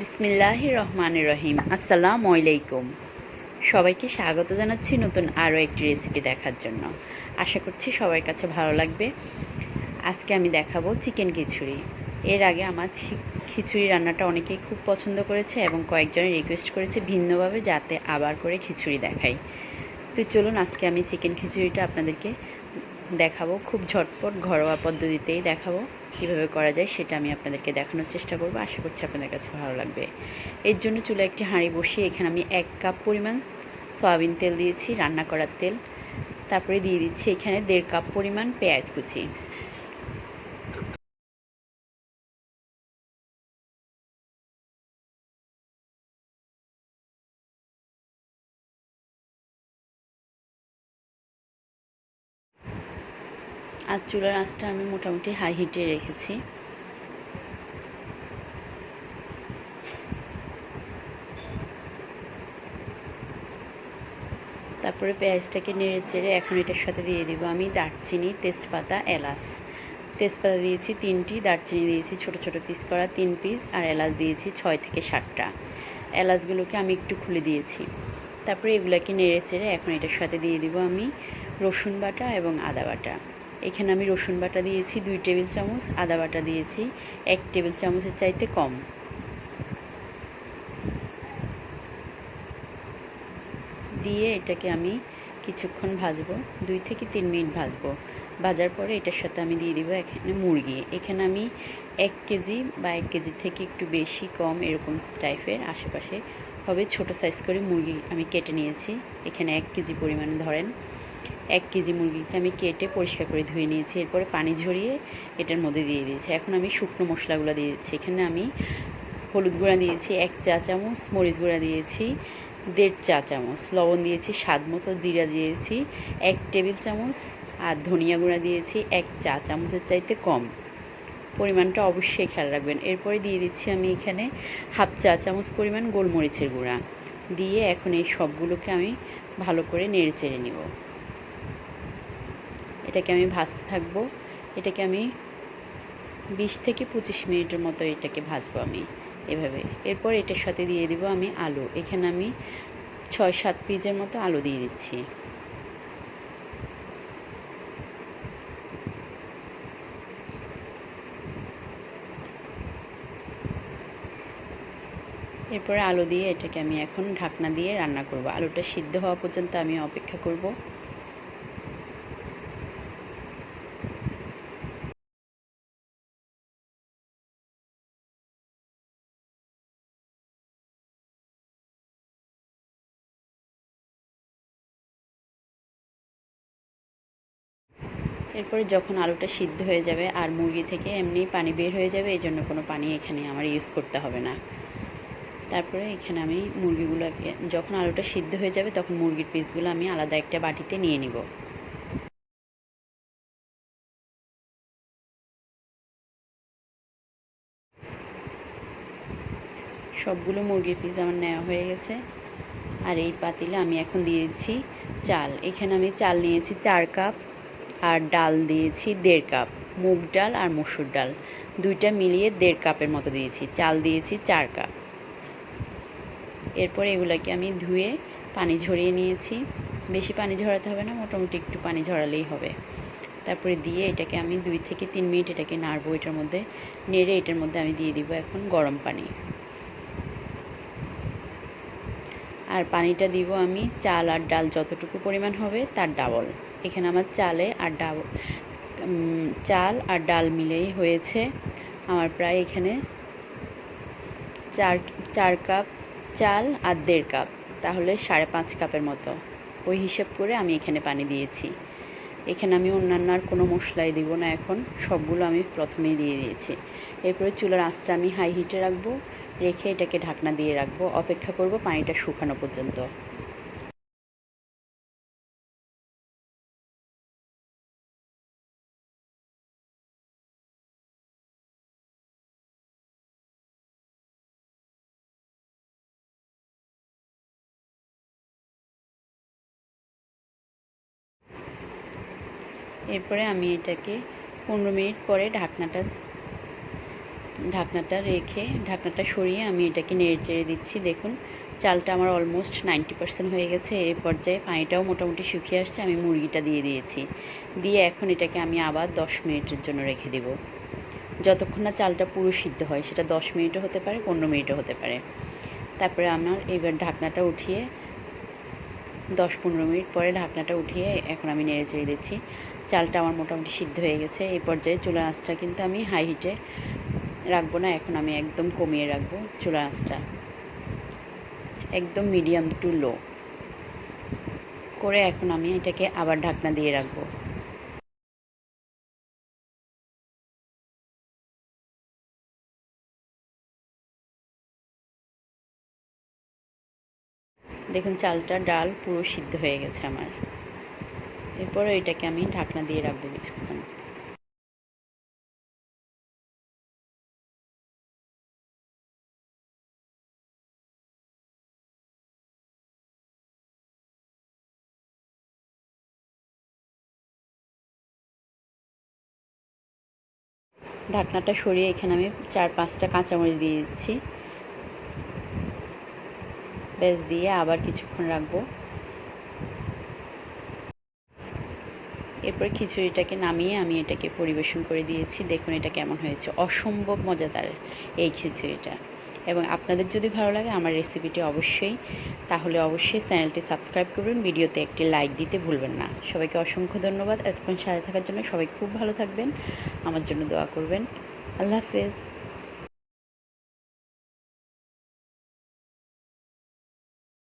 বিসমিল্লাহ রহমান রহিম আসসালামু আলাইকুম। সবাইকে স্বাগত জানাচ্ছি নতুন আরও একটি রেসিপি দেখার জন্য। আশা করছি সবার কাছে ভালো লাগবে। আজকে আমি দেখাবো চিকেন খিচুড়ি। এর আগে আমার খিচুড়ি রান্নাটা অনেকেই খুব পছন্দ করেছে এবং কয়েকজনে রিকোয়েস্ট করেছে ভিন্নভাবে যাতে আবার করে খিচুড়ি দেখাই। তো চলুন আজকে আমি চিকেন খিচুড়িটা আপনাদেরকে দেখাবো। খুব ঝটপট ঘরোয়া পদ্ধতিতেই দেখাবো কীভাবে করা যায় সেটা আমি আপনাদেরকে দেখানোর চেষ্টা করব। আশা করছি আপনাদের কাছে ভালো লাগবে। এর জন্য চুলে একটি হাঁড়ি বসিয়ে এখানে আমি এক কাপ পরিমাণ সয়াবিন তেল দিয়েছি, রান্না করার তেল। তারপরে দিয়ে দিচ্ছি এখানে দেড় কাপ পরিমাণ পেঁয়াজ কুচি। আর চুলার আঁচটা আমি মোটামুটি হাই হিটে রেখেছি। তারপরে পেঁয়াজটাকে নেড়ে চেড়ে এখন এটার সাথে দিয়ে দিব আমি দারচিনি, তেজপাতা, এলাচ। তেজপাতা দিয়েছি তিনটি, দারচিনি দিয়েছি ছোট ছোট পিস করা তিন পিস আর এলাচ দিয়েছি ছয় থেকে সাতটা। এলাচগুলোকে আমি একটু খুলে দিয়েছি। তারপরে এগুলাকে নেড়ে চেড়ে এখন এটার সাথে দিয়ে দিব আমি রসুন বাটা এবং আদা বাটা। এখানে আমি রসুন বাটা দিয়েছি, দুই টেবিল চামচ, আদা বাটা দিয়েছি, এক টেবিল চামচের চাইতে কম। দিয়ে এটাকে আমি কিছুক্ষণ ভাজবো, দুই থেকে তিন মিনিট ভাজবো। ভাজার পরে এটার সাথে আমি দিয়ে দিব এখানে মুরগি। এখানে আমি এক কেজি বা এক কেজি থেকে একটু বেশি কম এরকম টাইপের আশেপাশে হবে, ছোট সাইজ করে মুরগি আমি কেটে নিয়েছি। এখানে এক কেজি পরিমাণে ধরেন। এক কেজি মুরগিকে আমি কেটে পরিষ্কার করে ধুয়ে নিয়েছি, এরপরে পানি ঝরিয়ে এটার মধ্যে দিয়ে দিয়েছি। এখন আমি শুকনো মশলাগুলো দিয়ে দিচ্ছি। এখানে আমি হলুদ গুঁড়া দিয়েছি, এক চা চামচ, মরিচ গুঁড়া দিয়েছি, দেড় চা চামচ, লবণ দিয়েছি, স্বাদ মতো জিরা দিয়েছি, এক টেবিল চামচ আর ধনিয়া গুঁড়া দিয়েছি, এক চা চামচের চাইতে কম। পরিমাণটা অবশ্যই খেয়াল রাখবেন। এরপরে দিয়ে দিচ্ছি আমি এখানে হাফ চা চামচ পরিমাণ গোলমরিচের গুঁড়া। দিয়ে এখন এই সবগুলোকে আমি ভালো করে নেড়ে চেড়ে নেব। এটাকে আমি ভাজতে থাকব। এটাকে আমি বিশ থেকে পঁচিশ মিনিটের মতো এটাকে ভাজবো আমি এভাবে। এরপর এটার সাথে দিয়ে দিব আমি আলু। এখানে আমি ছয়, সাত পিসের মতো আলু দিয়ে দিচ্ছি। এরপরে আলু দিয়ে এটাকে আমি এখন ঢাকনা দিয়ে রান্না করব। আলুটা সিদ্ধ হওয়া পর্যন্ত আমি অপেক্ষা করব। এরপরে যখন আলুটা সিদ্ধ হয়ে যাবে আর মুরগি থেকে এমনি পানি বের হয়ে যাবে, এই জন্য কোনো পানি এখানে আমার ইউজ করতে হবে না। তারপরে এখানে আমি মুরগিগুলোকে, যখন আলুটা সিদ্ধ হয়ে যাবে তখন মুরগির পিসগুলো আমি আলাদা একটা বাটিতে নিয়ে নিব। সবগুলো মুরগির পিস আমার নেওয়া হয়ে গেছে। আর এই পাতিলে আমি এখন দিয়ে দিচ্ছি চাল। এখানে আমি চাল নিয়েছি চার কাপ। আর ডাল দিয়েছি দেড় কাপ, মুগ ডাল আর মসুর ডাল। দুইটা মিলিয়ে দেড় কাপের মতো দিয়েছি, চাল দিয়েছি চার কাপ। এরপর এগুলোকে আমি ধুয়ে পানি ঝরিয়ে নিয়েছি। বেশি পানি ঝরাতে হবে না, মোটামুটি একটু পানি ঝরালেই হবে। তারপরে দিয়ে এটাকে আমি দুই থেকে তিন মিনিট এটাকে নাড়বো, এটার মধ্যে নেড়ে এটার মধ্যে আমি দিয়ে দিব এখন গরম পানি। আর পানিটা দিব আমি চাল আর ডাল যতটুকু পরিমাণ হবে তার ডাবল। এখানে আমার চালে আর ডাবল চাল আর ডাল মিলেই হয়েছে। আমার প্রায় এখানে চার চার কাপ চাল আর দেড় কাপ, তাহলে সাড়ে পাঁচ কাপের মতো। ওই হিসেব করে আমি এখানে পানি দিয়েছি। এখানে আমি অন্যান্য আর কোনো মশলাই দিব না এখন, সবগুলো আমি প্রথমেই দিয়ে দিয়েছি। এরপরে চুলার আঁচটা আমি হাই হিটে রাখব, রেখে এটাকে ঢাকনা দিয়ে রাখব। অপেক্ষা করব পানিটা শুকানো পর্যন্ত। এরপরে আমি এটাকে পনেরো মিনিট পরে ঢাকনাটা ঢাকনাটা রেখে, ঢাকনাটা সরিয়ে আমি এটাকে নেড়ে চেড়ে দিচ্ছি। দেখুন, চালটা আমার অলমোস্ট নাইনটি পার্সেন্ট হয়ে গেছে। এই পর্যায়ে পানিটাও মোটামুটি শুকিয়ে আসছে, আমি মুরগিটা দিয়ে দিয়েছি। দিয়ে এখন এটাকে আমি আবার দশ মিনিটের জন্য রেখে দেব। যতক্ষণ না চালটা পুরো সিদ্ধ হয়, সেটা দশ মিনিটও হতে পারে, পনেরো মিনিটও হতে পারে। তারপরে আমার এবার ঢাকনাটা উঠিয়ে দশ পনেরো মিনিট পরে ঢাকনাটা উঠিয়ে এখন আমি নেড়ে চেড়ে দিচ্ছি। চালটা আমার মোটামুটি সিদ্ধ হয়ে গেছে। এই পর্যায়ে চুলা আঁচটা কিন্তু আমি হাই হিটে রাখব না, এখন আমি একদম কমিয়ে রাখব চুলা আঁচটা। একদম মিডিয়াম টু লো করে এখন আমি এটাকে আবার ঢাকনা দিয়ে রাখব। দেখুন, চালটা, ডাল পুরো সিদ্ধ হয়ে গেছে আমার। এরপরে এটাকে আমি ঢাকনা দিয়ে রাখব কিছুক্ষণ। ঢাকনাটা সরিয়ে এখানে আমি চার পাঁচটা কাঁচামরিচ দিয়ে দিচ্ছি। বেশ দিয়ে আবার কিছুক্ষণ রাখব। এরপর খিচুড়িটাকে নামিয়ে আমি এটাকে পরিবেশন করে দিয়েছি। দেখুন এটা কেমন হয়েছে। অসম্ভব মজাদার এই খিচুড়িটা। এবং আপনাদের যদি ভালো লাগে আমার রেসিপিটি অবশ্যই, তাহলে অবশ্যই চ্যানেলটি সাবস্ক্রাইব করবেন ভিডিওতে একটি লাইক দিতে ভুলবেন না। সবাইকে অসংখ্য ধন্যবাদ। এতক্ষণ সাথে থাকার জন্য সবাই খুব ভালো থাকবেন। আমার জন্য দোয়া করবেন। আল্লাহ হাফেজ।